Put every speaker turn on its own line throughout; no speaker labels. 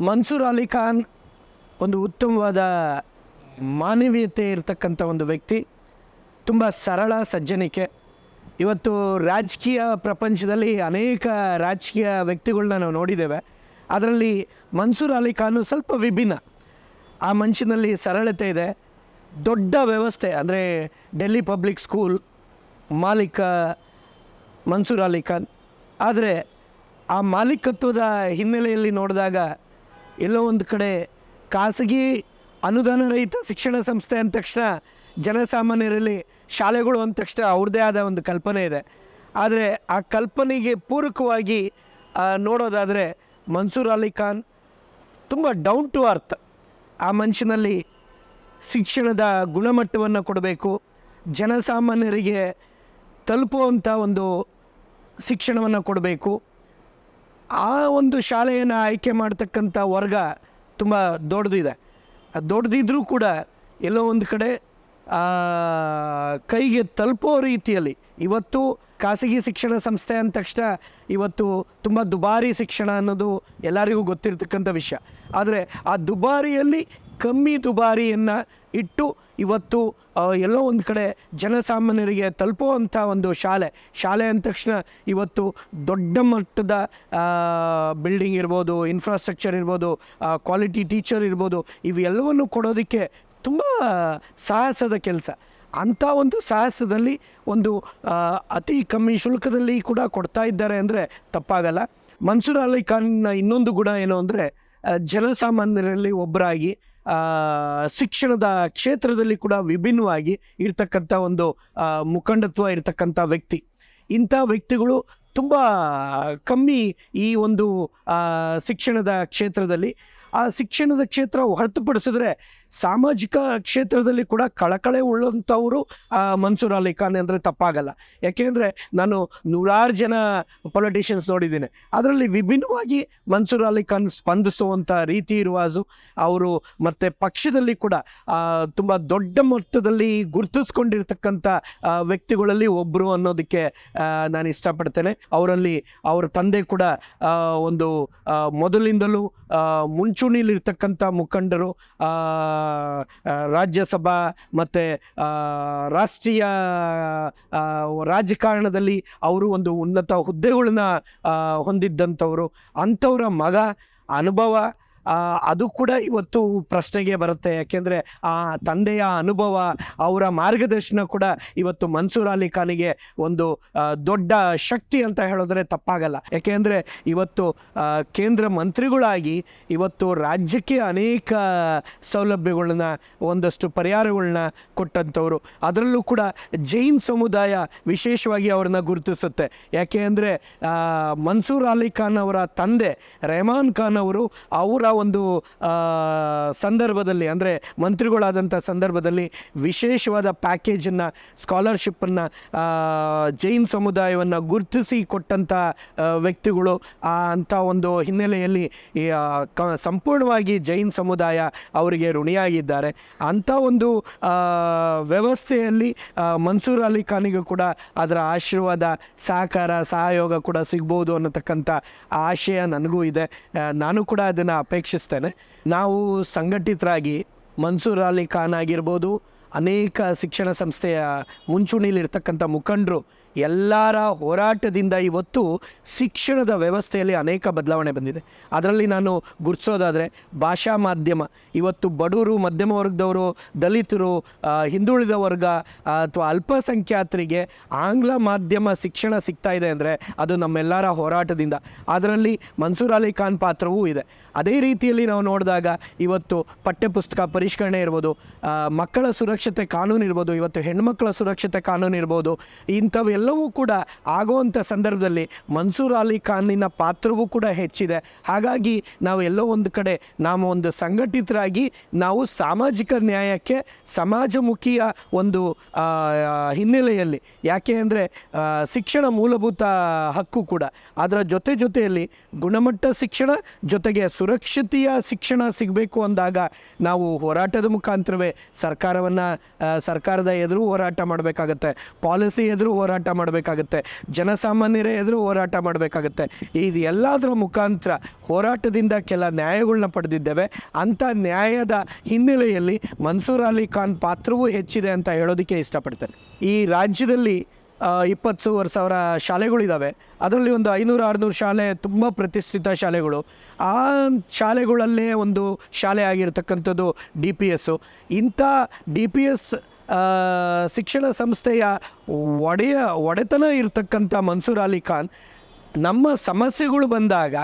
ಮನ್ಸೂರ್ ಅಲಿ ಖಾನ್ ಒಂದು ಉತ್ತಮವಾದ ಮಾನವೀಯತೆ ಇರತಕ್ಕಂಥ ಒಂದು ವ್ಯಕ್ತಿ. ತುಂಬ ಸರಳ, ಸಜ್ಜನಿಕೆ. ಇವತ್ತು ರಾಜಕೀಯ ಪ್ರಪಂಚದಲ್ಲಿ ಅನೇಕ ರಾಜಕೀಯ ವ್ಯಕ್ತಿಗಳನ್ನ ನಾವು ನೋಡಿದ್ದೇವೆ. ಅದರಲ್ಲಿ ಮನ್ಸೂರ್ ಅಲಿ ಖಾನು ಸ್ವಲ್ಪ ವಿಭಿನ್ನ. ಆ ಮನುಷ್ಯನಲ್ಲಿ ಸರಳತೆ ಇದೆ. ದೊಡ್ಡ ವ್ಯವಸ್ಥೆ, ಅಂದರೆ ಡೆಲ್ಲಿ ಪಬ್ಲಿಕ್ ಸ್ಕೂಲ್ ಮಾಲೀಕ ಮನ್ಸೂರ್ ಅಲಿ ಖಾನ್. ಆದರೆ ಆ ಮಾಲೀಕತ್ವದ ಹಿನ್ನೆಲೆಯಲ್ಲಿ ನೋಡಿದಾಗ ಎಲ್ಲೋ ಒಂದು ಕಡೆ ಖಾಸಗಿ ಅನುದಾನ ರಹಿತ ಶಿಕ್ಷಣ ಸಂಸ್ಥೆ ಅಂದ ತಕ್ಷಣ ಜನಸಾಮಾನ್ಯರಲ್ಲಿ ಶಾಲೆಗಳು ಅಂದ ತಕ್ಷಣ ಅವ್ರದ್ದೇ ಆದ ಒಂದು ಕಲ್ಪನೆ ಇದೆ. ಆದರೆ ಆ ಕಲ್ಪನೆಗೆ ಪೂರಕವಾಗಿ ನೋಡೋದಾದರೆ ಮನ್ಸೂರ್ ಅಲಿ ಖಾನ್ ತುಂಬ ಡೌನ್ ಟು ಅರ್ತ್ ಆ ಮನುಷ್ಯನಲ್ಲಿ ಶಿಕ್ಷಣದ ಗುಣಮಟ್ಟವನ್ನು ಕೊಡಬೇಕು. ಜನಸಾಮಾನ್ಯರಿಗೆ ತಲುಪುವಂಥ ಒಂದು ಶಿಕ್ಷಣವನ್ನು ಕೊಡಬೇಕು. ಆ ಒಂದು ಶಾಲೆಯನ್ನು ಆಯ್ಕೆ ಮಾಡ್ತಕ್ಕಂಥ ವರ್ಗ ತುಂಬ ದೊಡ್ಡದಿದೆ. ಅದು ದೊಡ್ಡದಿದ್ರೂ ಕೂಡ ಎಲ್ಲೋ ಒಂದು ಕಡೆ ಕೈಗೆ ತಲುಪೋ ರೀತಿಯಲ್ಲಿ ಇವತ್ತು ಖಾಸಗಿ ಶಿಕ್ಷಣ ಸಂಸ್ಥೆ ಅಂದ ತಕ್ಷಣ ಇವತ್ತು ತುಂಬ ದುಬಾರಿ ಶಿಕ್ಷಣ ಅನ್ನೋದು ಎಲ್ಲರಿಗೂ ಗೊತ್ತಿರತಕ್ಕಂಥ ವಿಷಯ. ಆದರೆ ಆ ದುಬಾರಿಯಲ್ಲಿ ಕಮ್ಮಿ ದುಬಾರಿಯನ್ನು ಇಟ್ಟು ಇವತ್ತು ಎಲ್ಲೋ ಒಂದು ಕಡೆ ಜನಸಾಮಾನ್ಯರಿಗೆ ತಲುಪುವಂಥ ಒಂದು ಶಾಲೆ. ಶಾಲೆ ಅಂದ ತಕ್ಷಣ ಇವತ್ತು ದೊಡ್ಡ ಮಟ್ಟದ ಬಿಲ್ಡಿಂಗ್ ಇರ್ಬೋದು ಇನ್ಫ್ರಾಸ್ಟ್ರಕ್ಚರ್ ಇರ್ಬೋದು ಕ್ವಾಲಿಟಿ ಟೀಚರ್ ಇರ್ಬೋದು, ಇವೆಲ್ಲವನ್ನು ಕೊಡೋದಕ್ಕೆ ತುಂಬ ಸಾಹಸದ ಕೆಲಸ. ಅಂಥ ಒಂದು ಸಾಹಸದಲ್ಲಿ ಒಂದು ಅತಿ ಕಮ್ಮಿ ಶುಲ್ಕದಲ್ಲಿ ಕೂಡ ಕೊಡ್ತಾ ಇದ್ದಾರೆ ಅಂದರೆ ತಪ್ಪಾಗಲ್ಲ. ಮನ್ಸೂರ್ ಅಲಿ ಖಾನ್ನ ಇನ್ನೊಂದು ಗುಣ ಏನು ಅಂದರೆ ಜನಸಾಮಾನ್ಯರಲ್ಲಿ ಒಬ್ಬರಾಗಿ ಶಿಕ್ಷಣದ ಕ್ಷೇತ್ರದಲ್ಲಿ ಕೂಡ ವಿಭಿನ್ನವಾಗಿ ಇರ್ತಕ್ಕಂಥ ಒಂದು ಮುಖಂಡತ್ವ ಇರತಕ್ಕಂಥ ವ್ಯಕ್ತಿ. ಇಂಥ ವ್ಯಕ್ತಿಗಳು ತುಂಬ ಕಮ್ಮಿ ಈ ಒಂದು ಶಿಕ್ಷಣದ ಕ್ಷೇತ್ರದಲ್ಲಿ. ಆ ಶಿಕ್ಷಣದ ಕ್ಷೇತ್ರ ಹೊರತುಪಡಿಸಿದ್ರೆ ಸಾಮಾಜಿಕ ಕ್ಷೇತ್ರದಲ್ಲಿ ಕೂಡ ಕಳಕಳೆ ಉಳ್ಳಂಥವರು ಮನ್ಸೂರ್ ಅಲಿ ಖಾನ್ ಅಂದರೆ ತಪ್ಪಾಗಲ್ಲ. ಯಾಕೆಂದರೆ ನಾನು ನೂರಾರು ಜನ ಪೊಲಿಟಿಷಿಯನ್ಸ್ ನೋಡಿದ್ದೀನಿ. ಅದರಲ್ಲಿ ವಿಭಿನ್ನವಾಗಿ ಮನ್ಸೂರ್ ಅಲಿ ಖಾನ್ ಸ್ಪಂದಿಸುವಂಥ ರೀತಿ ಇರುವಾಜು ಅವರು ಮತ್ತು ಪಕ್ಷದಲ್ಲಿ ಕೂಡ ತುಂಬ ದೊಡ್ಡ ಮಟ್ಟದಲ್ಲಿ ಗುರುತಿಸ್ಕೊಂಡಿರ್ತಕ್ಕಂಥ ವ್ಯಕ್ತಿಗಳಲ್ಲಿ ಒಬ್ಬರು ಅನ್ನೋದಕ್ಕೆ ನಾನು ಇಷ್ಟಪಡ್ತೇನೆ. ಅವರಲ್ಲಿ ಅವರ ತಂದೆ ಕೂಡ ಒಂದು ಮೊದಲಿಂದಲೂ ಮುಂಚೂಣಿಲಿರ್ತಕ್ಕಂಥ ಮುಖಂಡರು ರಾಜ್ಯಸಭಾ ಮತ್ತು ರಾಷ್ಟ್ರೀಯ ರಾಜಕಾರಣದಲ್ಲಿ ಅವರು ಒಂದು ಉನ್ನತ ಹುದ್ದೆಗಳನ್ನ ಹೊಂದಿದ್ದಂಥವರು ಅಂಥವರ ಮಗ ಅನುಭವ ಅದು ಕೂಡ ಇವತ್ತು ಪ್ರಶ್ನೆಗೆ ಬರುತ್ತೆ. ಯಾಕೆಂದರೆ ಆ ತಂದೆಯ ಅನುಭವ, ಅವರ ಮಾರ್ಗದರ್ಶನ ಕೂಡ ಇವತ್ತು ಮನ್ಸೂರ್ ಅಲಿ ಖಾನಿಗೆ ಒಂದು ದೊಡ್ಡ ಶಕ್ತಿ ಅಂತ ಹೇಳಿದ್ರೆ ತಪ್ಪಾಗಲ್ಲ. ಯಾಕೆಂದರೆ ಇವತ್ತು ಕೇಂದ್ರ ಮಂತ್ರಿಗಳಾಗಿ ಇವತ್ತು ರಾಜ್ಯಕ್ಕೆ ಅನೇಕ ಸೌಲಭ್ಯಗಳನ್ನ ಒಂದಷ್ಟು ಪರಿಹಾರಗಳನ್ನ ಕೊಟ್ಟಂಥವ್ರು. ಅದರಲ್ಲೂ ಕೂಡ ಜೈನ್ ಸಮುದಾಯ ವಿಶೇಷವಾಗಿ ಅವ್ರನ್ನ ಗುರುತಿಸುತ್ತೆ. ಯಾಕೆ ಅಂದರೆ ಮನ್ಸೂರ್ ಅಲಿ ಖಾನ್ ಅವರ ತಂದೆ ರೆಹಮಾನ್ ಖಾನ್ ಅವರು, ಅವರ ಒಂದು ಸಂದರ್ಭದಲ್ಲಿ, ಅಂದರೆ ಮಂತ್ರಿಗಳಾದಂಥ ಸಂದರ್ಭದಲ್ಲಿ ವಿಶೇಷವಾದ ಪ್ಯಾಕೇಜನ್ನು, ಸ್ಕಾಲರ್ಶಿಪ್ಪನ್ನು ಜೈನ್ ಸಮುದಾಯವನ್ನು ಗುರುತಿಸಿ ಕೊಟ್ಟಂಥ ವ್ಯಕ್ತಿಗಳು ಅಂಥ ಒಂದು ಹಿನ್ನೆಲೆಯಲ್ಲಿ ಸಂಪೂರ್ಣವಾಗಿ ಜೈನ್ ಸಮುದಾಯ ಅವರಿಗೆ ಋಣಿಯಾಗಿದ್ದಾರೆ. ಅಂಥ ಒಂದು ವ್ಯವಸ್ಥೆಯಲ್ಲಿ ಮನ್ಸೂರ್ ಅಲಿ ಖಾನಿಗೂ ಕೂಡ ಅದರ ಆಶೀರ್ವಾದ, ಸಹಕಾರ, ಸಹಯೋಗ ಕೂಡ ಸಿಗ್ಬೋದು ಅನ್ನತಕ್ಕಂಥ ಆಶಯ ನನಗೂ ಇದೆ. ನಾನು ಕೂಡ ಅದನ್ನು ಅಪೇಕ್ಷಿಸ್ತೇನೆ ನಾವು ಸಂಘಟಿತರಾಗಿ ಮನ್ಸೂರ್ ಅಲಿ ಖಾನ್ ಆಗಿರ್ಬೋದು ಅನೇಕ ಶಿಕ್ಷಣ ಸಂಸ್ಥೆಯ ಮುಂಚೂಣಿಲಿರ್ತಕ್ಕಂಥ ಮುಖಂಡರು ಎಲ್ಲರ ಹೋರಾಟದಿಂದ ಇವತ್ತು ಶಿಕ್ಷಣದ ವ್ಯವಸ್ಥೆಯಲ್ಲಿ ಅನೇಕ ಬದಲಾವಣೆ ಬಂದಿದೆ. ಅದರಲ್ಲಿ ನಾನು ಗುರುತಿಸೋದಾದರೆ ಭಾಷಾ ಮಾಧ್ಯಮ. ಇವತ್ತು ಬಡವರು ಮಧ್ಯಮ ವರ್ಗದವರು, ದಲಿತರು ಹಿಂದುಳಿದ ವರ್ಗ ಅಥವಾ ಅಲ್ಪಸಂಖ್ಯಾತರಿಗೆ ಆಂಗ್ಲ ಮಾಧ್ಯಮ ಶಿಕ್ಷಣ ಸಿಗ್ತಾ ಇದೆ ಅಂದರೆ ಅದು ನಮ್ಮೆಲ್ಲರ ಹೋರಾಟದಿಂದ. ಅದರಲ್ಲಿ ಮನ್ಸೂರ್ ಅಲಿ ಖಾನ್ ಪಾತ್ರವೂ ಇದೆ. ಅದೇ ರೀತಿಯಲ್ಲಿ ನಾವು ನೋಡಿದಾಗ ಇವತ್ತು ಪಠ್ಯಪುಸ್ತಕ ಪರಿಷ್ಕರಣೆ ಇರ್ಬೋದು ಮಕ್ಕಳ ಸುರಕ್ಷತೆ ಕಾನೂನು ಇರ್ಬೋದು, ಇವತ್ತು ಹೆಣ್ಮಕ್ಳ ಸುರಕ್ಷತೆ ಕಾನೂನು ಇರ್ಬೋದು ಇಂಥವೆಲ್ಲವೂ ಕೂಡ ಆಗುವಂಥ ಸಂದರ್ಭದಲ್ಲಿ ಮನ್ಸೂರ್ ಅಲಿ ಖಾನಿನ ಪಾತ್ರವೂ ಕೂಡ ಹೆಚ್ಚಿದೆ. ಹಾಗಾಗಿ ನಾವು ಎಲ್ಲೋ ಒಂದು ಕಡೆ ನಾವು ಒಂದು ಸಂಘಟಿತರಾಗಿ ನಾವು ಸಾಮಾಜಿಕ ನ್ಯಾಯಕ್ಕೆ ಸಮಾಜಮುಖಿಯ ಒಂದು ಹಿನ್ನೆಲೆಯಲ್ಲಿ, ಯಾಕೆ ಅಂದರೆ ಶಿಕ್ಷಣ ಮೂಲಭೂತ ಹಕ್ಕು ಕೂಡ. ಅದರ ಜೊತೆ ಜೊತೆಯಲ್ಲಿ ಗುಣಮಟ್ಟ ಶಿಕ್ಷಣ, ಜೊತೆಗೆ ಸುರಕ್ಷತೆಯ ಶಿಕ್ಷಣ ಸಿಗಬೇಕು ಅಂದಾಗ ನಾವು ಹೋರಾಟದ ಮುಖಾಂತರವೇ ಸರ್ಕಾರವನ್ನು ಸರ್ಕಾರದ ಎದುರು ಹೋರಾಟ ಮಾಡಬೇಕಾಗತ್ತೆ. ಪಾಲಿಸಿ ಎದುರು ಹೋರಾಟ ಮಾಡಬೇಕಾಗತ್ತೆ. ಜನಸಾಮಾನ್ಯರೇ ಎದುರು ಹೋರಾಟ ಮಾಡಬೇಕಾಗತ್ತೆ. ಇದು ಎಲ್ಲದರ ಮುಖಾಂತರ ಹೋರಾಟದಿಂದ ಕೆಲ ನ್ಯಾಯಗಳನ್ನ ಪಡೆದಿದ್ದೇವೆ. ಅಂಥ ನ್ಯಾಯದ ಹಿನ್ನೆಲೆಯಲ್ಲಿ ಮನ್ಸೂರ್ ಅಲಿ ಖಾನ್ ಪಾತ್ರವೂ ಹೆಚ್ಚಿದೆ ಅಂತ ಹೇಳೋದಕ್ಕೆ ಇಷ್ಟಪಡ್ತೇನೆ. ಈ ರಾಜ್ಯದಲ್ಲಿ ಇಪ್ಪತ್ತು ಸಾವಿರ ಶಾಲೆಗಳಿದ್ದಾವೆ ಅದರಲ್ಲಿ ಒಂದು ಐನೂರು, ಆರುನೂರು ಶಾಲೆ ತುಂಬ ಪ್ರತಿಷ್ಠಿತ ಶಾಲೆಗಳು. ಆ ಶಾಲೆಗಳಲ್ಲೇ ಒಂದು ಶಾಲೆ ಆಗಿರತಕ್ಕಂಥದ್ದು ಡಿ ಪಿ ಎಸ್ಸು ಇಂಥ ಡಿ ಪಿ ಎಸ್ ಶಿಕ್ಷಣ ಸಂಸ್ಥೆಯ ಒಡೆಯ, ಒಡೆತನ ಇರತಕ್ಕಂಥ ಮನ್ಸೂರ್ ಅಲಿ ಖಾನ್ ನಮ್ಮ ಸಮಸ್ಯೆಗಳು ಬಂದಾಗ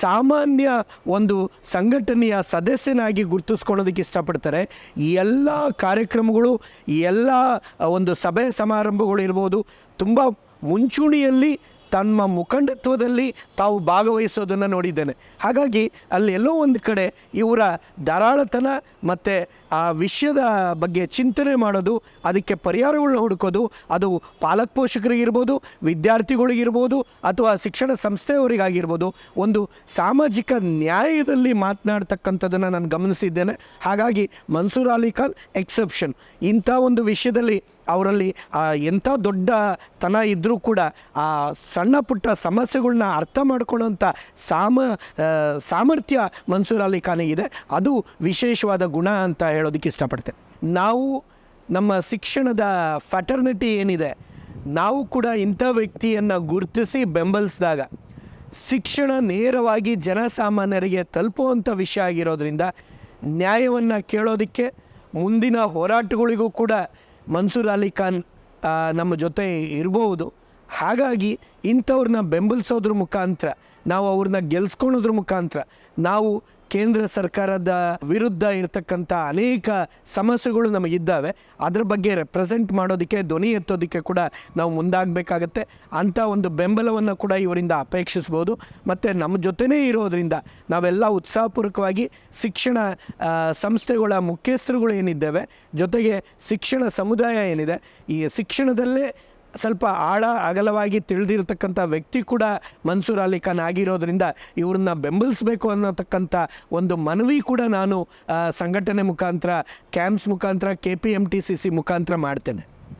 ಸಾಮಾನ್ಯ ಒಂದು ಸಂಘಟನೆಯ ಸದಸ್ಯನಾಗಿ ಗುರುತಿಸ್ಕೊಳ್ಳೋದಕ್ಕೆ ಇಷ್ಟಪಡ್ತಾರೆ. ಈ ಎಲ್ಲ ಕಾರ್ಯಕ್ರಮಗಳು, ಈ ಎಲ್ಲ ಒಂದು ಸಭೆ ಸಮಾರಂಭಗಳು ಇರ್ಬೋದು, ತುಂಬ ಮುಂಚೂಣಿಯಲ್ಲಿ ತಮ್ಮ ಮುಖಂಡತ್ವದಲ್ಲಿ ತಾವು ಭಾಗವಹಿಸೋದನ್ನು ನೋಡಿದ್ದೇನೆ. ಹಾಗಾಗಿ ಅಲ್ಲಿ ಎಲ್ಲೋ ಒಂದು ಕಡೆ ಇವರ ಧಾರಾಳತನ ಮತ್ತು ಆ ವಿಷಯದ ಬಗ್ಗೆ ಚಿಂತನೆ ಮಾಡೋದು, ಅದಕ್ಕೆ ಪರಿಹಾರಗಳನ್ನ ಹುಡುಕೋದು, ಅದು ಪಾಲಕ ಪೋಷಕರಿಗಿರ್ಬೋದು, ವಿದ್ಯಾರ್ಥಿಗಳಿಗಿರ್ಬೋದು, ಅಥವಾ ಶಿಕ್ಷಣ ಸಂಸ್ಥೆಯವರಿಗಾಗಿರ್ಬೋದು, ಒಂದು ಸಾಮಾಜಿಕ ನ್ಯಾಯದಲ್ಲಿ ಮಾತನಾಡ್ತಕ್ಕಂಥದ್ದನ್ನು ನಾನು ಗಮನಿಸಿದ್ದೇನೆ. ಹಾಗಾಗಿ ಮನ್ಸೂರ್ ಅಲಿ ಖಾನ್ ಎಕ್ಸೆಪ್ಷನ್ ಇಂಥ ಒಂದು ವಿಷಯದಲ್ಲಿ ಅವರಲ್ಲಿ ಎಂಥ ದೊಡ್ಡ ತನ ಇದ್ದರೂ ಕೂಡ, ಆ, ಸಣ್ಣ ಪುಟ್ಟ ಸಮಸ್ಯೆಗಳನ್ನ ಅರ್ಥ ಮಾಡ್ಕೊಳ್ಳೋಂಥ ಸಾಮ ಸಾಮರ್ಥ್ಯ ಮನ್ಸೂರ್ ಅಲಿ ಖಾನಿಗಿದೆ. ಅದು ವಿಶೇಷವಾದ ಗುಣ ಅಂತ ಹೇಳೋದಕ್ಕೆ ಇಷ್ಟಪಡ್ತೇನೆ ನಾವು ನಮ್ಮ ಶಿಕ್ಷಣದ ಫ್ಯಾಟರ್ನಿಟಿ ಏನಿದೆ, ನಾವು ಕೂಡ ಇಂಥ ವ್ಯಕ್ತಿಯನ್ನು ಗುರುತಿಸಿ ಬೆಂಬಲಿಸಿದಾಗ, ಶಿಕ್ಷಣ ನೇರವಾಗಿ ಜನಸಾಮಾನ್ಯರಿಗೆ ತಲುಪುವಂಥ ವಿಷಯ ಆಗಿರೋದ್ರಿಂದ, ನ್ಯಾಯವನ್ನು ಕೇಳೋದಕ್ಕೆ ಮುಂದಿನ ಹೋರಾಟಗಳಿಗೂ ಕೂಡ ಮನ್ಸೂರ್ ಅಲಿ ಖಾನ್ ನಮ್ಮ ಜೊತೆ ಇರಬಹುದು ಹಾಗಾಗಿ ಇಂಥವ್ರನ್ನ ಬೆಂಬಲಿಸೋದ್ರ ಮುಖಾಂತರ, ನಾವು ಅವ್ರನ್ನ ಗೆಲ್ಸ್ಕೊಳೋದ್ರ ಮುಖಾಂತರ, ನಾವು ಕೇಂದ್ರ ಸರ್ಕಾರದ ವಿರುದ್ಧ ಇರತಕ್ಕಂಥ ಅನೇಕ ಸಮಸ್ಯೆಗಳು ನಮಗಿದ್ದಾವೆ. ಅದ್ರ ಬಗ್ಗೆ ರೆಪ್ರೆಸೆಂಟ್ ಮಾಡೋದಕ್ಕೆ, ಧ್ವನಿ ಎತ್ತೋದಕ್ಕೆ ಕೂಡ ನಾವು ಮುಂದಾಗಬೇಕಾಗತ್ತೆ. ಅಂಥ ಒಂದು ಬೆಂಬಲವನ್ನು ಕೂಡ ಇವರಿಂದ ಅಪೇಕ್ಷಿಸ್ಬೋದು. ಮತ್ತು ನಮ್ಮ ಜೊತೆನೇ ಇರೋದರಿಂದ ನಾವೆಲ್ಲ ಉತ್ಸಾಹಪೂರ್ವಕವಾಗಿ ಶಿಕ್ಷಣ ಸಂಸ್ಥೆಗಳ ಮುಖ್ಯಸ್ಥರುಗಳು ಏನಿದ್ದೇವೆ ಜೊತೆಗೆ ಶಿಕ್ಷಣ ಸಮುದಾಯ ಏನಿದೆ, ಈ ಶಿಕ್ಷಣದಲ್ಲೇ ಸ್ವಲ್ಪ ಆಳ ಅಗಲವಾಗಿ ತಿಳಿದಿರತಕ್ಕಂಥ ವ್ಯಕ್ತಿ ಕೂಡ ಮನ್ಸೂರ್ ಅಲಿ ಖಾನ್ ಆಗಿರೋದ್ರಿಂದ ಇವ್ರನ್ನ ಬೆಂಬಲಿಸಬೇಕು ಅನ್ನೋತಕ್ಕಂಥ ಒಂದು ಮನವಿ ಕೂಡ ನಾನು ಸಂಘಟನೆ ಮುಖಾಂತರ, ಕ್ಯಾಂಪ್ಸ್ ಮುಖಾಂತರ K P M T C C ಮುಖಾಂತರ ಮಾಡ್ತೇನೆ.